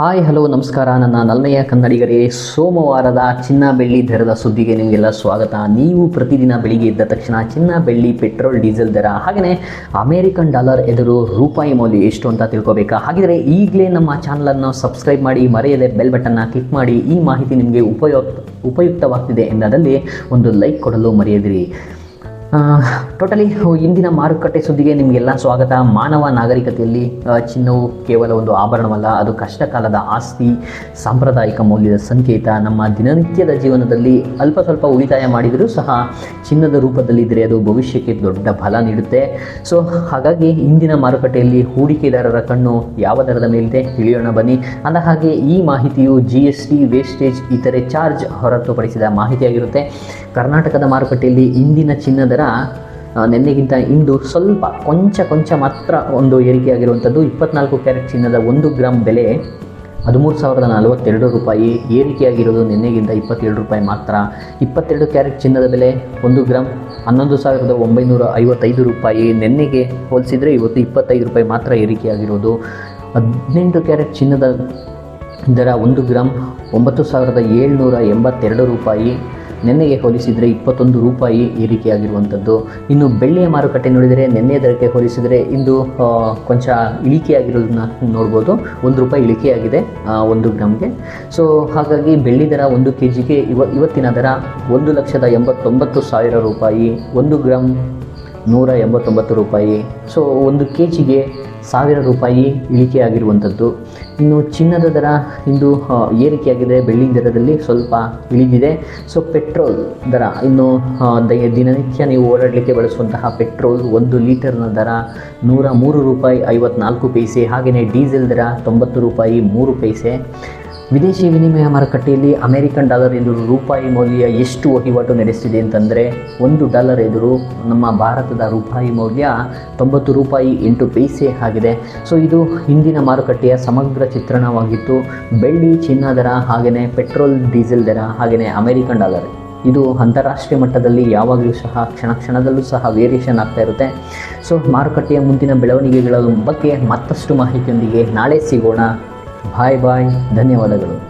Hi hello ನಮಸ್ಕಾರ. ನನ್ನ ನಲ್ಮೆಯ ಕನ್ನಡಿಗರೇ, ಸೋಮವಾರದ ಚಿನ್ನ ಬೆಳ್ಳಿ ದರದ ಸುದ್ದಿಗೆ ನಿಮಗೆಲ್ಲ ಸ್ವಾಗತ. ನೀವು ಪ್ರತಿದಿನ ಬೆಳಿಗ್ಗೆ ಎದ್ದ ತಕ್ಷಣ ಚಿನ್ನ ಬೆಳ್ಳಿ ಪೆಟ್ರೋಲ್, ಡೀಸೆಲ್ ದರ ಹಾಗೆಯೇ ಅಮೇರಿಕನ್ ಡಾಲರ್ ಎದುರು ರೂಪಾಯಿ ಮೌಲ್ಯ ಎಷ್ಟು ಅಂತ ತಿಳ್ಕೋಬೇಕಾ? ಹಾಗಿದ್ರೆ ಈಗಲೇ ನಮ್ಮ ಚಾನಲನ್ನು ಸಬ್ಸ್ಕ್ರೈಬ್ ಮಾಡಿ, ಮರೆಯದೆ ಬೆಲ್ ಬಟನ್ನ ಕ್ಲಿಕ್ ಮಾಡಿ, ಈ ಮಾಹಿತಿ ನಿಮಗೆ ಉಪಯುಕ್ತ ಉಪಯುಕ್ತವಾಗ್ತಿದೆ ಎಂದಾದಲ್ಲಿ ಒಂದು ಲೈಕ್ ಕೊಡಲು ಮರೆಯದಿರಿ. ಟೋಟಲಿ ಇಂದಿನ ಮಾರುಕಟ್ಟೆ ಸುದ್ದಿಗೆ ನಿಮಗೆಲ್ಲ ಸ್ವಾಗತ. ಮಾನವ ನಾಗರಿಕತೆಯಲ್ಲಿ ಚಿನ್ನವು ಕೇವಲ ಒಂದು ಆಭರಣವಲ್ಲ, ಅದು ಕಷ್ಟಕಾಲದ ಆಸ್ತಿ, ಸಾಂಪ್ರದಾಯಿಕ ಮೌಲ್ಯದ ಸಂಕೇತ. ನಮ್ಮ ದಿನನಿತ್ಯದ ಜೀವನದಲ್ಲಿ ಅಲ್ಪ ಸ್ವಲ್ಪ ಉಳಿತಾಯ ಮಾಡಿದರೂ ಸಹ ಚಿನ್ನದ ರೂಪದಲ್ಲಿದ್ದರೆ ಅದು ಭವಿಷ್ಯಕ್ಕೆ ದೊಡ್ಡ ಫಲ ನೀಡುತ್ತೆ. ಸೊ ಹಾಗಾಗಿ ಇಂದಿನ ಮಾರುಕಟ್ಟೆಯಲ್ಲಿ ಹೂಡಿಕೆದಾರರ ಕಣ್ಣು ಯಾವ ದರದ ಮೇಲಿದೆ ತಿಳಿಯೋಣ ಬನ್ನಿ. ಅಂದ ಹಾಗೆ ಈ ಮಾಹಿತಿಯು ಜಿ ಎಸ್ ಟಿ ವೇಸ್ಟೇಜ್ ಇತರೆ ಚಾರ್ಜ್ ಹೊರತುಪಡಿಸಿದ ಮಾಹಿತಿಯಾಗಿರುತ್ತೆ. ಕರ್ನಾಟಕದ ಮಾರುಕಟ್ಟೆಯಲ್ಲಿ ಇಂದಿನ ಚಿನ್ನ ದರ ನೆನ್ನೆಗಿಂತ ಇಂದು ಸ್ವಲ್ಪ ಕೊಂಚ ಕೊಂಚ ಮಾತ್ರ ಒಂದು ಏರಿಕೆಯಾಗಿರುವಂಥದ್ದು ಇಪ್ಪತ್ನಾಲ್ಕು ಕ್ಯಾರೆಟ್ ಚಿನ್ನದ ಒಂದು ಗ್ರಾಮ್ ಬೆಲೆ ಹದಿಮೂರು ಸಾವಿರದ ನಲವತ್ತೆರಡು ರೂಪಾಯಿ. ಏರಿಕೆಯಾಗಿರೋದು ನಿನ್ನೆಗಿಂತ ಇಪ್ಪತ್ತೇಳು ರೂಪಾಯಿ ಮಾತ್ರ. ಇಪ್ಪತ್ತೆರಡು ಕ್ಯಾರೆಟ್ ಚಿನ್ನದ ಬೆಲೆ ಒಂದು ಗ್ರಾಮ್ ಹನ್ನೊಂದು ಸಾವಿರದ ಒಂಬೈನೂರ ಐವತ್ತೈದು ರೂಪಾಯಿ. ನಿನ್ನೆಗೆ ಹೋಲಿಸಿದರೆ ಇವತ್ತು ಇಪ್ಪತ್ತೈದು ರೂಪಾಯಿ ಮಾತ್ರ ಏರಿಕೆಯಾಗಿರೋದು ಹದಿನೆಂಟು ಕ್ಯಾರೆಟ್ ಚಿನ್ನದ ದರ ಒಂದು ಗ್ರಾಮ್ ಒಂಬತ್ತು ಸಾವಿರದ ಏಳ್ನೂರ ಎಂಬತ್ತೆರಡು ರೂಪಾಯಿ. ನಿನ್ನೆಗೆ ಹೋಲಿಸಿದರೆ ಇಪ್ಪತ್ತೊಂದು ರೂಪಾಯಿ ಏರಿಕೆಯಾಗಿರುವಂಥದ್ದು. ಇನ್ನು ಬೆಳ್ಳಿಯ ಮಾರುಕಟ್ಟೆ ನೋಡಿದರೆ ನಿನ್ನೆ ದರಕ್ಕೆ ಹೋಲಿಸಿದರೆ ಇಂದು ಕೊಂಚ ಇಳಿಕೆಯಾಗಿರೋದನ್ನ ನೋಡ್ಬೋದು. ಒಂದು ರೂಪಾಯಿ ಇಳಿಕೆಯಾಗಿದೆ ಒಂದು ಗ್ರಾಮ್ಗೆ. ಸೊ ಹಾಗಾಗಿ ಬೆಳ್ಳಿ ದರ ಒಂದು ಕೆ ಜಿಗೆ ಇವ, ಇವತ್ತಿನ ದರ ಒಂದು ಲಕ್ಷದ ಎಂಬತ್ತೊಂಬತ್ತು ಸಾವಿರ ರೂಪಾಯಿ. ಒಂದು ಗ್ರಾಮ್ ನೂರ ಎಂಬತ್ತೊಂಬತ್ತು ರೂಪಾಯಿ. ಸೊ ಒಂದು ಕೆ ಜಿಗೆ ಸಾವಿರ ರೂಪಾಯಿ ಇಳಿಕೆ ಆಗಿರುವಂಥದ್ದು. ಇನ್ನು ಚಿನ್ನದ ದರ ಇಂದು ಏರಿಕೆಯಾಗಿದೆ. ಬೆಳ್ಳಿ ದರದಲ್ಲಿ ಸ್ವಲ್ಪ ಇಳಿದಿದೆ. ಸೊ ಪೆಟ್ರೋಲ್ ದರ ಇನ್ನು ದಿನನಿತ್ಯ ನೀವು ಓಡಾಡಲಿಕ್ಕೆ ಬಳಸುವಂತಹ ಪೆಟ್ರೋಲ್ ಒಂದು ಲೀಟರ್ನ ದರ ನೂರ ಮೂರು ರೂಪಾಯಿ ಐವತ್ನಾಲ್ಕು ಪೈಸೆ. ಹಾಗೆಯೇ ಡೀಸೆಲ್ ದರ ತೊಂಬತ್ತು ರೂಪಾಯಿ ಮೂರು ಪೈಸೆ. ವಿದೇಶಿ ವಿನಿಮಯ ಮಾರುಕಟ್ಟೆಯಲ್ಲಿ ಅಮೆರಿಕನ್ ಡಾಲರ್ ಎದುರು ರೂಪಾಯಿ ಮೌಲ್ಯ ಎಷ್ಟು ವಹಿವಾಟು ನಡೆಸಿದೆ ಅಂತಂದರೆ ಒಂದು ಡಾಲರ್ ಎದುರು ನಮ್ಮ ಭಾರತದ ರೂಪಾಯಿ ಮೌಲ್ಯ ತೊಂಬತ್ತು ರೂಪಾಯಿ ಎಂಟು ಪೈಸೆ ಆಗಿದೆ. ಸೊ ಇದು ಹಿಂದಿನ ಮಾರುಕಟ್ಟೆಯ ಸಮಗ್ರ ಚಿತ್ರಣವಾಗಿತ್ತು. ಬೆಳ್ಳಿ ಚಿನ್ನ ದರ ಹಾಗೆಯೇ ಪೆಟ್ರೋಲ್, ಡೀಸೆಲ್ ದರ ಹಾಗೆಯೇ ಅಮೆರಿಕನ್ ಡಾಲರ್. ಇದು ಅಂತಾರಾಷ್ಟ್ರೀಯ ಮಟ್ಟದಲ್ಲಿ ಯಾವಾಗಲೂ ಸಹ, ಕ್ಷಣ ಕ್ಷಣದಲ್ಲೂ ಸಹ ವೇರಿಯೇಷನ್ ಆಗ್ತಾ ಇರುತ್ತೆ. ಸೊ ಮಾರುಕಟ್ಟೆಯ ಮುಂದಿನ ಬೆಳವಣಿಗೆಗಳ ಬಗ್ಗೆ ಮತ್ತಷ್ಟು ಮಾಹಿತಿಯೊಂದಿಗೆ ನಾಳೆ ಸಿಗೋಣ. ಬಾಯ್ ಬಾಯ್ ಧನ್ಯವಾದಗಳು